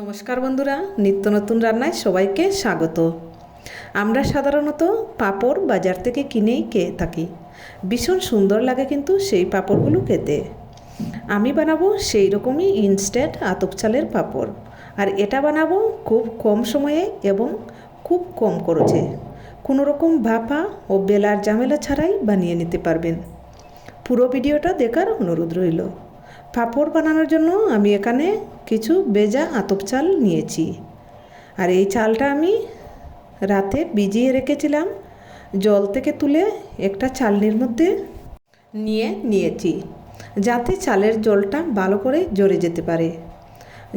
নমস্কার বন্ধুরা, নিত্য নতুন রান্নায় সবাইকে স্বাগত। আমরা সাধারণত পাঁপড় বাজার থেকে কিনেই খেয়ে থাকি। ভীষণ সুন্দর লাগে কিন্তু সেই পাঁপড়গুলো খেতে। আমি বানাবো সেই রকমই ইনস্ট্যান্ট আতপ চালের পাঁপড়। আর এটা বানাবো খুব কম সময়ে এবং খুব কম খরচে। কোনো রকম ভাপা ও বেলার ঝামেলা ছাড়াই বানিয়ে নিতে পারবেন। পুরো ভিডিওটা দেখার অনুরোধ রইল। পাঁপড় বানানোর জন্য আমি এখানে কিছু বেজা আতপ চাল নিয়েছি। আর এই চালটা আমি রাতে ভিজিয়ে রেখেছিলাম, জল থেকে তুলে একটা চালনির মধ্যে নিয়ে নিয়েছি, যাতে চালের জলটা ভালো করে জড়ে যেতে পারে।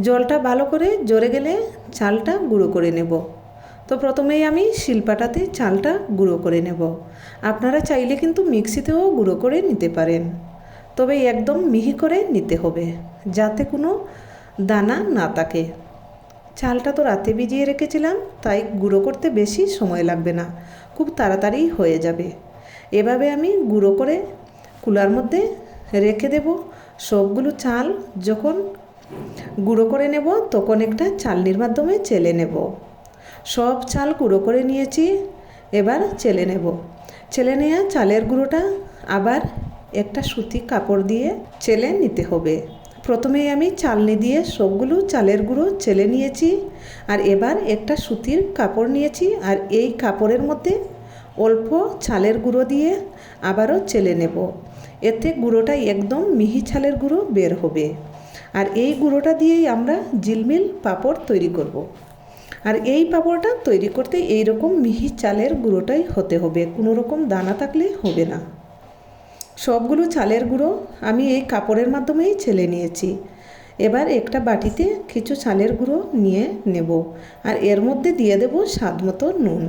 জলটা ভালো করে জড়ে গেলে চালটা গুঁড়ো করে নেব। তো প্রথমেই আমি শিলপাটাতে চালটা গুঁড়ো করে নেব। আপনারা চাইলে কিন্তু মিক্সিতেও গুঁড়ো করে নিতে পারেন। তবে একদম মিহি করে নিতে হবে, যাতে কোনো দানা না থাকে চালটা তো রাতে ভিজিয়ে রেখেছিলাম, তাই গুঁড়ো করতে বেশি সময় লাগবে না, খুব তাড়াতাড়ি হয়ে যাবে। এভাবে আমি গুঁড়ো করে কুলার মধ্যে রেখে দেব। সবগুলো চাল যখন গুঁড়ো করে নেব, তখন একটা চালনির মাধ্যমে চেলে নেব। সব চাল গুঁড়ো করে নিয়েছি, এবার চেলে নেব। চেলে নেওয়া চালের গুঁড়োটা আবার একটা সুতি কাপড় দিয়ে চেলে নিতে হবে। প্রথমেই আমি চালনি দিয়ে সবগুলো চালের গুঁড়ো চেলে নিয়েছি, আর এবার একটা সুতির কাপড় নিয়েছি, আর এই কাপড়ের মধ্যে অল্প চালের গুঁড়ো দিয়ে আবারও চেলে নেব। এতে গুঁড়োটা একদম মিহি চালের গুঁড়ো বের হবে। আর এই গুঁড়োটা দিয়েই আমরা জিলমিল পাঁপড় তৈরি করব। আর এই পাঁপড়টা তৈরি করতে এই রকম মিহি চালের গুঁড়োটাই হতে হবে, কোনো রকম দানা থাকলে হবে না। সবগুলো চালের গুঁড়ো আমি এই কাপড়ের মাধ্যমেই ছেলে নিয়েছি। এবার একটা বাটিতে কিছু চালের গুঁড়ো নিয়ে নেব আর এর মধ্যে দিয়ে দেব স্বাদ মতো নুন।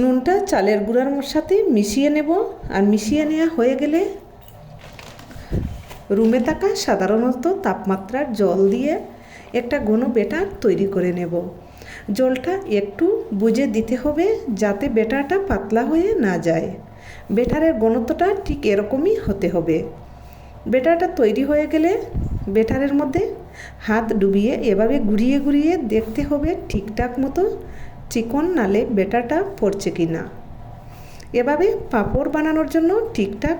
নুনটা চালের গুঁড়ার সাথে মিশিয়ে নেব আর মিশিয়ে নেওয়া হয়ে গেলে রুমে থাকা সাধারণত তাপমাত্রার জল দিয়ে একটা ঘন বেটার তৈরি করে নেব। জলটা একটু বুঝে দিতে হবে যাতে বেটারটা পাতলা হয়ে না যায়। বেটারের ঘনত্বটা ঠিক এরকমই হতে হবে। বেটারটা তৈরি হয়ে গেলে বেটারের মধ্যে হাত ডুবিয়ে এভাবে ঘুরিয়ে ঘুরিয়ে দেখতে হবে ঠিকঠাক মতো চিকন নালে বেটারটা পড়ছে কি না এভাবে পাঁপড় বানানোর জন্য ঠিকঠাক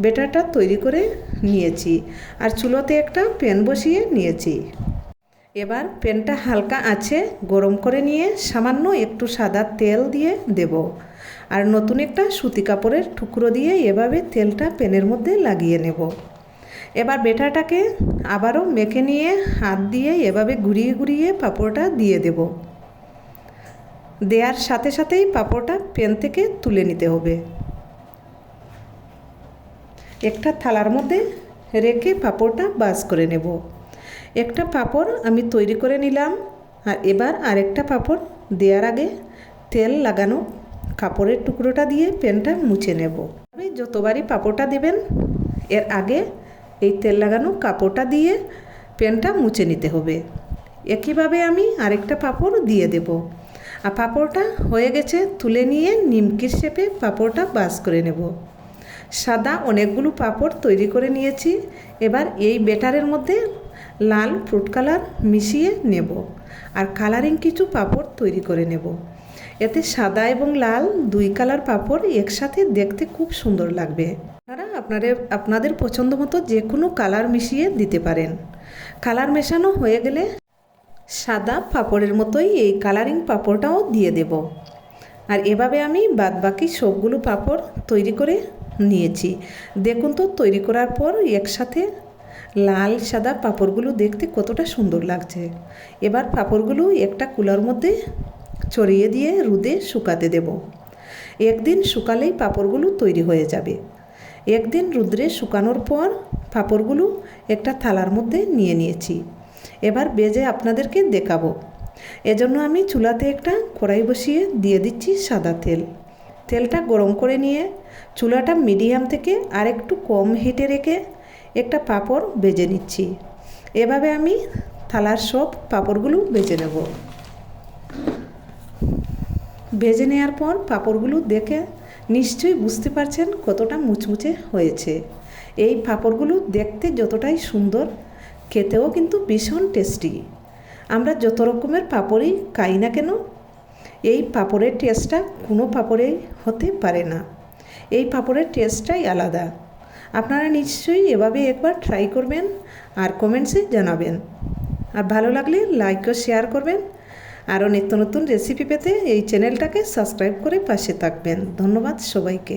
বেটারটা তৈরি করে নিয়েছি। আর চুলোতে একটা প্যান বসিয়ে নিয়েছি। এবার প্যানটা হালকা আছে, গরম করে নিয়ে সামান্য একটু সাদা তেল দিয়ে দেব। আর নতুন একটা সুতি কাপড়ের টুকরো দিয়ে এভাবে তেলটা প্যানের মধ্যে লাগিয়ে নেব। এবার বেটাটাকে আবারও মেখে নিয়ে হাত দিয়ে এভাবে ঘুরিয়ে ঘুরিয়ে পাঁপড়টা দিয়ে দেব। দেওয়ার সাথে সাথেই পাঁপড়টা প্যান থেকে তুলে নিতে হবে। একটা থালার মধ্যে রেখে পাঁপড়টা বাস করে নেব। একটা পাঁপড় আমি তৈরি করে নিলাম আর এবার আরেকটা পাঁপড় দেওয়ার আগে তেল লাগানো কাপড়ের টুকরোটা দিয়ে প্যানটা মুছে নেব। আপনি যতবারই পাঁপড়টা দেবেন, এর আগে এই তেল লাগানো কাপড়টা দিয়ে প্যানটা মুছে নিতে হবে। একইভাবে আমি আরেকটা পাঁপড় দিয়ে দেব। আর পাঁপড়টা হয়ে গেছে তুলে নিয়ে নিমকির শেপে পাঁপড়টা বাস করে নেব। সাদা অনেকগুলো পাঁপড় তৈরি করে নিয়েছি। এবার এই বেটারের মধ্যে লাল ফ্রুট কালার মিশিয়ে নেব আর কালারিং কিছু পাপড় তৈরি করে নেব। এতে সাদা এবং লাল দুই কালার পাপড় একসাথে দেখতে খুব সুন্দর লাগবে। আপনারা আপনাদের আপনাদের পছন্দ মতো যে কোনো কালার মিশিয়ে দিতে পারেন। কালার মেশানো হয়ে গেলে সাদা পাপড়ের মতোই এই কালারিং পাপড়টাও দিয়ে দেব। আর এভাবে আমি বাদ বাকি সবগুলো পাপড় তৈরি করে নিয়েছি। দেখুন তো, তৈরি করার পর একসাথে লাল সাদা পাঁপড়গুলো দেখতে কতটা সুন্দর লাগছে। এবার পাঁপড়গুলো একটা কুলার মধ্যে ছড়িয়ে দিয়ে রুদে শুকাতে দেব। একদিন শুকালেই পাঁপড়গুলো তৈরি হয়ে যাবে। একদিন রুদ্রে শুকানোর পর পাঁপড়গুলো একটা থালার মধ্যে নিয়ে নিয়েছি। এবার বেজে আপনাদেরকে দেখাবো। এজন্য আমি চুলাতে একটা কড়াই বসিয়ে দিয়ে দিচ্ছি সাদা তেল। তেলটা গরম করে নিয়ে চুলাটা মিডিয়াম থেকে আর একটু কম হিটে রেখে একটা পাঁপড় বেজে নিচ্ছি। এভাবে আমি থালার সব পাঁপড়গুলো বেজে নেব। ভেজে নেওয়ার পর পাঁপড়গুলো দেখে নিশ্চয়ই বুঝতে পারছেন কতটা মুচমুচে হয়েছে। এই পাঁপড়গুলো দেখতে যতটাই সুন্দর, খেতেও কিন্তু ভীষণ টেস্টি। আমরা যত রকমের পাঁপড়ই খাই না কেন, এই পাঁপড়ের টেস্টটা কোনো পাঁপড়েই হতে পারে না। এই পাঁপড়ের টেস্টটাই আলাদা। আপনারা নিশ্চয়ই এভাবে একবার ট্রাই করবেন আর কমেন্টসে জানাবেন। আর ভালো লাগলে লাইক ও শেয়ার করবেন। আরও নিত্য নতুন রেসিপি পেতে এই চ্যানেলটাকে সাবস্ক্রাইব করে পাশে থাকবেন। ধন্যবাদ সবাইকে।